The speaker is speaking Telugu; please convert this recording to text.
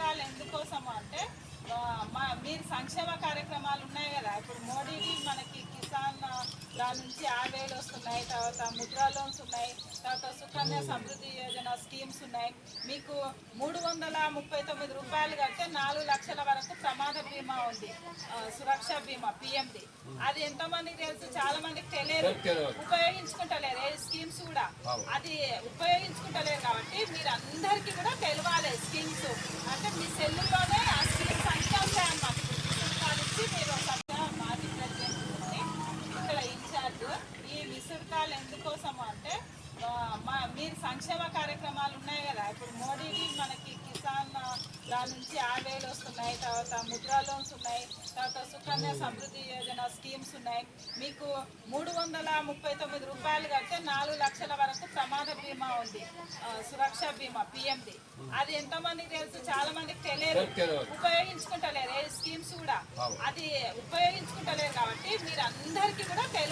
పథకాలు ఎందుకోసం అంటే మా మీరు సంక్షేమ కార్యక్రమాలు ఉన్నాయి కదా. ఇప్పుడు మోడీకి మనకి కిసాన్ దాని నుంచి ఆవేలు వస్తున్నాయి తర్వాత ముద్రా లోన్స్ ఉన్నాయి తర్వాత సుకన్య సమృద్ధి యోజన స్కీమ్స్ ఉన్నాయి. మీకు మూడు వందల ముప్పై తొమ్మిది రూపాయలు కడితే నాలుగు లక్షల వరకు ప్రమాద బీమా ఉంది. సురక్ష బీమా పిఎండి అది ఎంతమందికి తెలుసు? చాలా మందికి తెలియదు? ఉపయోగించుకుంటలేరు. ఏ స్కీమ్స్ కూడా. అది ఉపయోగించుకుంటలేరు కాబట్టి మీరు అందరికీ కూడా తెలియాలి స్కీమ్స్. సెల్లులోనే ఆ స్కీమ్స్ అన్నీ ఉంటాయి అన్నమాట మీరు సభ్య మాజీ ప్రెసిడెంట్ ఇక్కడ ఇన్ఛార్జ్ ఈ విసురుకాలు ఎందుకోసం అంటే మా మీరు సంక్షేమ కార్యక్రమాలు ఉన్నాయి కదా. ఇప్పుడు మోడీ దాని నుంచి ఆరు వేలు వస్తున్నాయి తర్వాత ముద్రా లోన్స్ ఉన్నాయి తర్వాత సుకన్య సమృద్ధి యోజన స్కీమ్స్ ఉన్నాయి. మీకు మూడు వందల ముప్పై తొమ్మిది రూపాయలు కడితే నాలుగు లక్షల వరకు ప్రమాద బీమా ఉంది. సురక్ష బీమా పిఎంది అది ఎంతో మందికి తెలుసు చాలా మందికి తెలియదు? ఉపయోగించుకుంటలేరు. ఏ స్కీమ్స్ కూడా. అది ఉపయోగించుకుంటలేరు కాబట్టి మీరు అందరికీ కూడా తెలియాలి